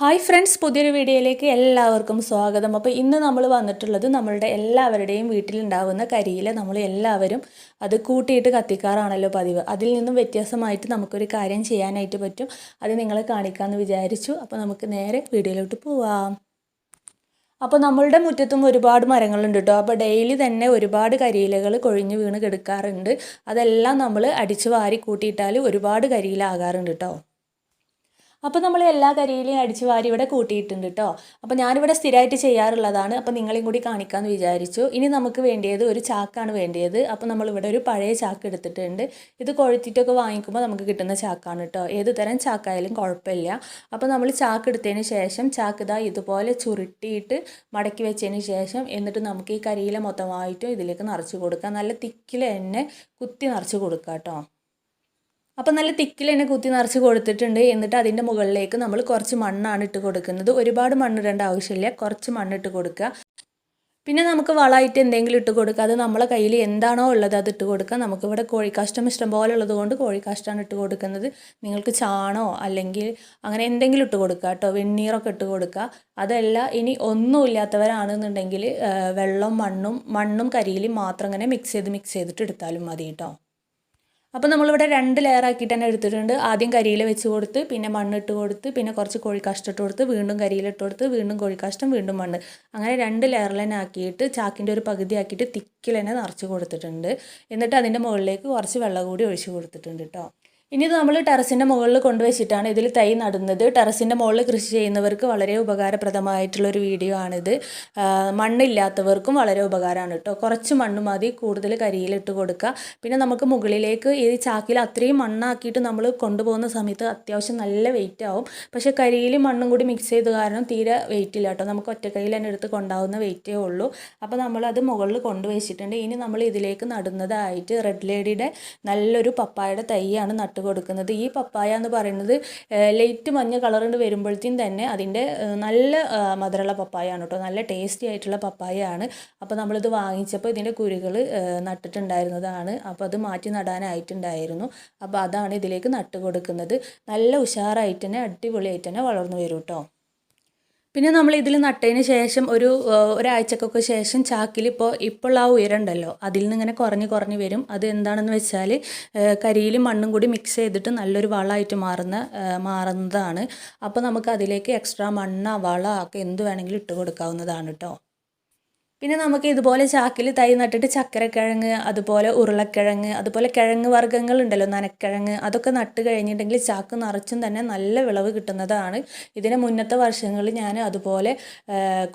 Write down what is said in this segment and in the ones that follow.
Hi friends പുതിയൊരു വീഡിയോയിലേക്ക് എല്ലാവർക്കും സ്വാഗതം. അപ്പോൾ ഇന്ന് നമ്മൾ വന്നിട്ടുള്ളത് നമ്മളുടെ എല്ലാവരുടെയും വീട്ടിലുണ്ടാവുന്ന കരിയില നമ്മൾ എല്ലാവരും അത് കൂട്ടിയിട്ട് കത്തിക്കാറാണല്ലോ പതിവ്. അതിൽ നിന്നും വ്യത്യാസമായിട്ട് നമുക്കൊരു കാര്യം ചെയ്യാനായിട്ട് പറ്റും. അത് നിങ്ങളെ കാണിക്കാമെന്ന് വിചാരിച്ചു. അപ്പോൾ നമുക്ക് നേരെ വീഡിയോയിലോട്ട് പോവാം. അപ്പോൾ നമ്മളുടെ മുറ്റത്തും ഒരുപാട് മരങ്ങളുണ്ട് കേട്ടോ അപ്പോൾ ഡെയിലി തന്നെ ഒരുപാട് കരിയിലകൾ കൊഴിഞ്ഞു വീണ് കിടക്കാറുണ്ട്. അതെല്ലാം നമ്മൾ അടിച്ചു വാരി കൂട്ടിയിട്ടാൽ ഒരുപാട് കരിയിലാകാറുണ്ട് കേട്ടോ അപ്പോൾ നമ്മൾ എല്ലാ കരിയിലെയും അടിച്ച് വാരി ഇവിടെ കൂട്ടിയിട്ടുണ്ട് കേട്ടോ അപ്പോൾ ഞാനിവിടെ സ്ഥിരമായിട്ട് ചെയ്യാറുള്ളതാണ്. അപ്പോൾ നിങ്ങളെയും കൂടി കാണിക്കാമെന്ന് വിചാരിച്ചു. ഇനി നമുക്ക് വേണ്ടിയത് ഒരു ചാക്കാണ് വേണ്ടിയത്. അപ്പോൾ നമ്മളിവിടെ ഒരു പഴയ ചാക്ക് എടുത്തിട്ടുണ്ട്. ഇത് കൊഴുത്തിട്ടൊക്കെ വാങ്ങിക്കുമ്പോൾ നമുക്ക് കിട്ടുന്ന ചാക്കാണ് കേട്ടോ ഏത് തരം ചാക്കായാലും കുഴപ്പമില്ല. അപ്പോൾ നമ്മൾ ചാക്ക് എടുത്തതിന് ശേഷം ചാക്ക് ഇതാ ഇതുപോലെ ചുരുട്ടിയിട്ട് മടക്കി വെച്ചതിന് ശേഷം എന്നിട്ട് നമുക്ക് ഈ കരിയില മൊത്തമായിട്ടും ഇതിലേക്ക് നിറച്ച് കൊടുക്കാം. നല്ല തിക്കിൽ തന്നെ കുത്തി നിറച്ച് കൊടുക്കാം കേട്ടോ അപ്പോൾ നല്ല തിക്കിൽ തന്നെ കുത്തി നിറച്ച് കൊടുത്തിട്ടുണ്ട്. എന്നിട്ട് അതിന്റെ മുകളിലേക്ക് നമ്മൾ കുറച്ച് മണ്ണാണ് ഇട്ട് കൊടുക്കുന്നത്. ഒരുപാട് മണ്ണിടേണ്ട ആവശ്യമില്ല. കുറച്ച് മണ്ണിട്ട് കൊടുക്കുക. പിന്നെ നമുക്ക് വളമായിട്ട് എന്തെങ്കിലും ഇട്ട് കൊടുക്കുക. അത് നമ്മളെ കയ്യിൽ എന്താണോ ഉള്ളത് അത് ഇട്ട് കൊടുക്കുക. നമുക്കിവിടെ കോഴിക്കാഷ്ടം ഇഷ്ടം പോലെ ഉള്ളത് കൊണ്ട് കോഴിക്കാഷ്ടമാണ് ഇട്ട് കൊടുക്കുന്നത്. നിങ്ങൾക്ക് ചാണോ അല്ലെങ്കിൽ അങ്ങനെ എന്തെങ്കിലും ഇട്ട് കൊടുക്കുക കേട്ടോ. വെണ്ണീറൊക്കെ ഇട്ട് കൊടുക്കുക. അതല്ല ഇനി ഒന്നും ഇല്ലാത്തവരാണെന്നുണ്ടെങ്കിൽ വെള്ളം മണ്ണും മണ്ണും കരിയിലും മാത്രം ഇങ്ങനെ മിക്സ് ചെയ്ത് മിക്സ് ചെയ്തിട്ട് എടുത്താലും മതി കേട്ടോ. അപ്പോൾ നമ്മളിവിടെ രണ്ട് ലെയർ ആക്കിയിട്ട് തന്നെ എടുത്തിട്ടുണ്ട്. ആദ്യം കരിയിൽ വെച്ച് കൊടുത്ത് പിന്നെ മണ്ണിട്ട് കൊടുത്ത് പിന്നെ കുറച്ച് കോഴിക്കാഷ്ടം ഇട്ട് കൊടുത്ത് വീണ്ടും കരിയില ഇട്ട് കൊടുത്ത് വീണ്ടും കോഴിക്കാഷ്ടം വീണ്ടും മണ്ണ്. അങ്ങനെ രണ്ട് ലെയറിൽ തന്നെ ആക്കിയിട്ട് ചാക്കിന്റെ ഒരു പകുതി ആക്കിയിട്ട് തിക്കിൽ തന്നെ നിറച്ച് കൊടുത്തിട്ടുണ്ട്. എന്നിട്ട് അതിന്റെ മുകളിലേക്ക് കുറച്ച് വെള്ളം കൂടി ഒഴിച്ച് കൊടുത്തിട്ടുണ്ട് കേട്ടോ ഇനി ഇത് നമ്മൾ ടെറസിന്റെ മുകളിൽ കൊണ്ടുവച്ചിട്ടാണ് ഇതിൽ തൈ നടുന്നത്. ടെറസിന്റെ മുകളിൽ കൃഷി ചെയ്യുന്നവർക്ക് വളരെ ഉപകാരപ്രദമായിട്ടുള്ളൊരു വീഡിയോ ആണിത്. മണ്ണില്ലാത്തവർക്കും വളരെ ഉപകാരമാണ് കേട്ടോ. കുറച്ച് മണ്ണ് മതി കൂടുതൽ കരിയിലിട്ട് കൊടുക്കുക. പിന്നെ നമുക്ക് മുകളിലേക്ക് ഈ ചാക്കിൽ അത്രയും മണ്ണാക്കിയിട്ട് നമ്മൾ കൊണ്ടുപോകുന്ന സമയത്ത് അത്യാവശ്യം നല്ല വെയിറ്റ് ആവും. പക്ഷേ കരിയിൽ മണ്ണും കൂടി മിക്സ് ചെയ്ത് കാരണം തീരെ വെയിറ്റ് ഇല്ല നമുക്ക് ഒറ്റക്കൈയിൽ തന്നെ എടുത്ത് കൊണ്ടാവുന്ന വെയിറ്റേ ഉള്ളൂ. അപ്പോൾ നമ്മളത് മുകളിൽ കൊണ്ടുവച്ചിട്ടുണ്ട്. ഇനി നമ്മൾ ഇതിലേക്ക് നടുന്നതായിട്ട് റെഡ് ലേഡിയുടെ നല്ലൊരു പപ്പായുടെ തൈയാണ് നട്ട് നട്ട് കൊടുക്കുന്നത്. ഈ പപ്പായ എന്ന് പറയുന്നത് ലൈറ്റ് മഞ്ഞ കളറുണ്ട് വരുമ്പോഴത്തേക്കും തന്നെ അതിന്റെ നല്ല മധുരമുള്ള പപ്പായാണ് കേട്ടോ. നല്ല ടേസ്റ്റി ആയിട്ടുള്ള പപ്പായയാണ്. അപ്പോൾ നമ്മളിത് വാങ്ങിച്ചപ്പോൾ ഇതിന്റെ കുരുകൾ നട്ടിട്ടുണ്ടായിരുന്നതാണ്. അപ്പോൾ അത് മാറ്റി നടാനായിട്ടുണ്ടായിരുന്നു. അപ്പോൾ അതാണ് ഇതിലേക്ക് നട്ട് കൊടുക്കുന്നത് നല്ല ഉഷാറായിട്ട് തന്നെ അടിപൊളിയായിട്ട് തന്നെ വളർന്നു വരും കേട്ടോ. പിന്നെ നമ്മൾ ഇതിൽ നട്ടതിന് ശേഷം ഒരു ഒരാഴ്ചക്കൊക്കെ ശേഷം ചാക്കിൽ ഇപ്പോൾ ഇപ്പോൾ ആ ഉയരം ഉണ്ടല്ലോ അതിൽ നിന്ന് ഇങ്ങനെ കുറഞ്ഞ് കുറഞ്ഞ് വരും. അത് എന്താണെന്ന് വെച്ചാൽ കരിയിലും മണ്ണും കൂടി മിക്സ് ചെയ്തിട്ട് നല്ലൊരു വളമായിട്ട് മാറുന്ന മാറുന്നതാണ്. അപ്പോൾ നമുക്ക് അതിലേക്ക് എക്സ്ട്രാ മണ്ണ വള ഒക്കെ എന്ത് വേണമെങ്കിലും ഇട്ട് കൊടുക്കാവുന്നതാണ് കേട്ടോ പിന്നെ നമുക്ക് ഇതുപോലെ ചാക്കിൽ തൈ നട്ടിട്ട് ചക്കരക്കിഴങ്ങ് അതുപോലെ ഉരുളക്കിഴങ്ങ് അതുപോലെ കിഴങ്ങ് വർഗങ്ങൾ ഉണ്ടല്ലോ നനക്കിഴങ്ങ് അതൊക്കെ നട്ട് കഴിഞ്ഞിട്ടുണ്ടെങ്കിൽ ചാക്ക് നിറച്ചും തന്നെ നല്ല വിളവ് കിട്ടുന്നതാണ്. ഇതിന് മുന്നത്തെ വർഷങ്ങളിൽ ഞാൻ അതുപോലെ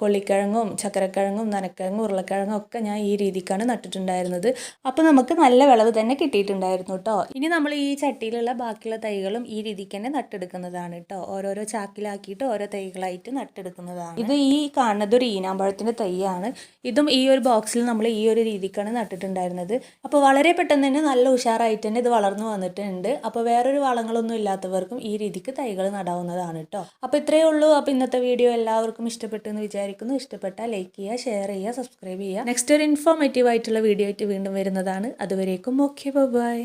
കൊള്ളിക്കിഴങ്ങും ചക്കരക്കിഴങ്ങും നനക്കിഴങ്ങും ഉരുളക്കിഴങ്ങും ഒക്കെ ഞാൻ ഈ രീതിക്കാണ് നട്ടിട്ടുണ്ടായിരുന്നത്. അപ്പോൾ നമുക്ക് നല്ല വിളവ് തന്നെ കിട്ടിയിട്ടുണ്ടായിരുന്നു കേട്ടോ ഇനി നമ്മൾ ഈ ചട്ടിയിലുള്ള ബാക്കിയുള്ള തൈകളും ഈ രീതിക്ക് തന്നെ നട്ടെടുക്കുന്നതാണ് കേട്ടോ ഓരോരോ ചാക്കിലാക്കിയിട്ട് ഓരോ തൈകളായിട്ട് നട്ടെടുക്കുന്നതാണ്. ഇത് ഈ കാണുന്നത് ഒരു ഈനാമ്പഴത്തിന്റെ തൈയാണ്. ഇതും ഈ ഒരു ബോക്സിൽ നമ്മൾ ഈ ഒരു രീതിക്കാണ് നട്ടിട്ടുണ്ടായിരുന്നത്. അപ്പോൾ വളരെ പെട്ടെന്ന് തന്നെ നല്ല ഉഷാറായിട്ട് തന്നെ ഇത് വളർന്നു വന്നിട്ടുണ്ട്. അപ്പോൾ വേറൊരു വളങ്ങളൊന്നും ഇല്ലാത്തവർക്കും ഈ രീതിക്ക് തൈകൾ നടാവുന്നതാണ് കേട്ടോ അപ്പോൾ ഇത്രയേ ഉള്ളൂ. അപ്പോൾ ഇന്നത്തെ വീഡിയോ എല്ലാവർക്കും ഇഷ്ടപ്പെട്ടു എന്ന് വിചാരിക്കുന്നു. ഇഷ്ടപ്പെട്ടാൽ ലൈക്ക് ചെയ്യുക ഷെയർ ചെയ്യുക സബ്സ്ക്രൈബ് ചെയ്യുക. നെക്സ്റ്റ് ഒരു ഇൻഫോർമേറ്റീവ് ആയിട്ടുള്ള വീഡിയോ ആയിട്ട് വീണ്ടും വരുന്നതാണ്. അതുവരേക്കും ഓക്കെ ബൈ